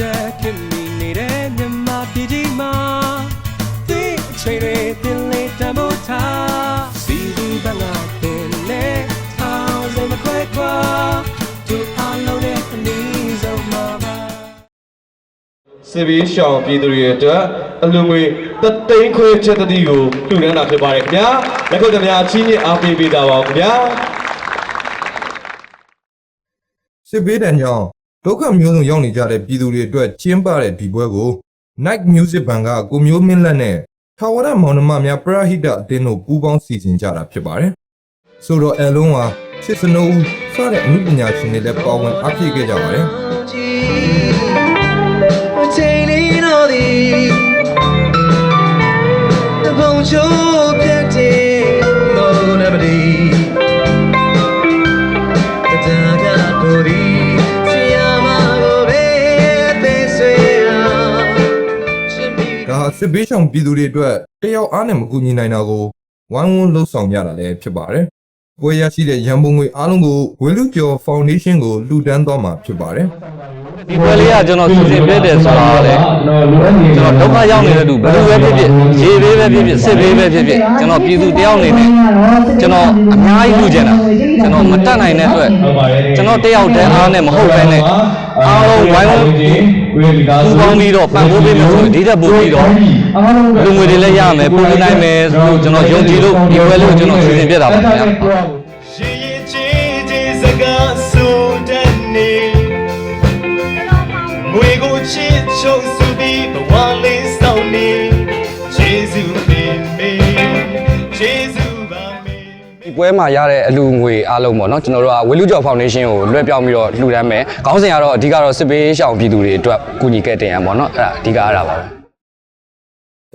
တက်ခင်မိနေတဲ့မြန်မာပြည်ကြီးမှာဒီအချိန်တွေတင်လေးတမို့ထားစီဒီဘငါတင်နေထောင်းစမခွဲခွာသူအလုံးနဲ့အနည်းဆုံးမှာပါစစ်ဘီရှောင်းပြည်သူတွေအတွက်အလူငွေတသိန်းခွဲချက်တတိကိုလှူဒန်းတာဖြစ်ပါတယ်ခင်ဗျာလက်ခုပ်သမားအချင်းချင်းအားပေးပေးတာပါခင်ဗျာစစ်ဘေးဒဏ်ကြောင့် ဒုက္ခမျိုးစုံရောက်နေကြတဲ့ပြည်သူတွေအတွက်ကျင်းပတဲ့ဒီပွဲကို Night Music Band ကကိုမျိုးမင်းလက်နဲ့ထာဝရမောင်နှမများပရဟိတအတင်းတို့ပူးပေါင်းစီစဉ်ကြတာဖြစ်ပါတယ်။ဆိုတော့အဲလုံးဟာစစ်စနိုးဦးစတဲ့အမှုပညာရှင်တွေလည်းပါဝင်အားဖြည့်ခဲ့ကြပါတယ်ချိန်လေးတော့ဒီတပုံချိုး စစ်ဘေးရှောင်ပြည်သူတွေအတွက်တယောက်အားနဲ့မကူညီနိုင်တာကိုဝိုင်းဝန်းလှုပ်ဆောင်ကြတာလည်းဖြစ်ပါတယ်။ပွဲရရှိတဲ့ရန်ပုံငွေအားလုံးကိုဝေလူကျော်ဖောင်ဒေးရှင်းကိုလှူဒန်းသွားမှာဖြစ်ပါတယ်။ဒီပွဲလေးကကျွန်တော်စီစဉ်ပြတဲ့ဆိုတာကလည်းကျွန်တော်ဒုက္ခရောက်နေတဲ့လူဘယ်သူပဲဖြစ်ဖြစ်ရေဘေးပဲဖြစ်ဖြစ်စစ်ဘေးပဲဖြစ်ဖြစ်ကျွန်တော်ပြည်သူတယောက်အနေနဲ့ကျွန်တော်အများကြီးလူကျင်တာကျွန်တော်မတတ်နိုင်တဲ့အတွက်ကျွန်တော်တယောက်တည်းအားနဲ့မဟုတ်ဘဲနဲ့ အားလုံးဝိုင်းဝန်းပူပေါင်းပြီးတော့ပံ့ပိုးပေးမယ်ဆိုရင်ဒီတက်ပို့ပြီးတော့လူငွေတွေလည်းရမယ်ပို့ပေးနိုင်မယ်လို့ကျွန်တော်ယုံကြည်လို့ဒီပွဲလေးကိုကျွန်တော်စီစဉ်ပြတာပါခင်ဗျာရှင်ရင်ချီတဲ့စကားဆိုတဲ့နေငွေကိုချစ်ချုပ်စုပြီးဘဝလေးဆောင်နေ ပွဲမှာရတဲ့အလူငွေအားလုံးပေါ့နော်ကျွန်တော်တို့ကဝေလူကျော်ဖောင်ဒေးရှင်းကိုလွှဲပြောင်းပြီးတော့လှူဒန်းမယ်ခေါင်းစဉ်ကတော့အဓိကတော့စစ်ဘေးရှောင်ပြည်သူတွေအတွက်ကူညီခဲ့တင်ရပေါ့နော်အဲ့ဒါအဓိကအဲ့ဒါပါပဲ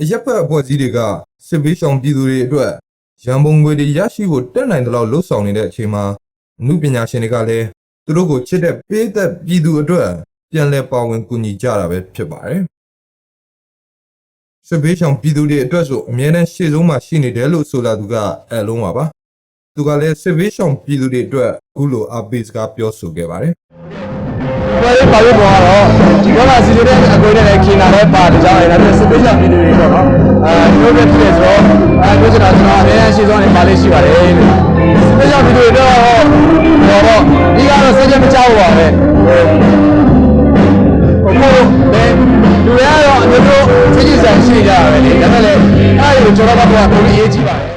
အရက်ဖက်အဖွဲ့အစည်းတွေကစစ်ဘေးရှောင်ပြည်သူတွေအတွက်ရန်ပုံငွေတွေရရှိဖို့တက်နိုင်တဲ့လောက်လှုပ်ဆောင်နေတဲ့အချိန်မှာအမှုပညာရှင်တွေကလည်းသူတို့ကိုချစ်တဲ့ပေးသက်ပြည်သူအတွက်ပြန်လည်ပါဝင်ကူညီကြတာပဲဖြစ်ပါတယ်စစ်ဘေးရှောင်ပြည်သူတွေအတွက်ဆိုအများနဲ့ရှေ့ဆုံးမှာရှိနေတယ်လို့ဆိုလာသူကအဲလုံးပါပါ သူကလည်းစစ်ဘေးရှောင်ပြည်သူတွေအတွက်အခုလိုအပေးစကားပြောဆိုခဲ့ပါတယ်ပွဲလေးပါလို့ပေါ်တော့ဒီဘက်ကစီစဉ်တဲ့အကွေးနဲ့လည်းခင်လာတဲ့ပါတကြောင်ရတဲ့စစ်ဘေးရှောင်ပြည်သူတွေပေါ့နော်အဲတို့ပဲဖြစ်နေဆိုတော့အဲပြောချင်တာကျွန်တော်အများကြီးရှေ့ဆုံးနေပါလေးရှိပါတယ်လို့စစ်ဘေးရှောင်ပြည်သူတွေတော့ဟောတော့ဒီကတော့စကြမကြောက်ပါပဲဟိုကိုလည်းလူရတော့အမျိုးမျိုးစိတ်ကြည်ဆိုင်ရှိကြတာပဲလေဒါပေမဲ့လည်းအဲ့ဒီကိုကျွန်တော်တို့က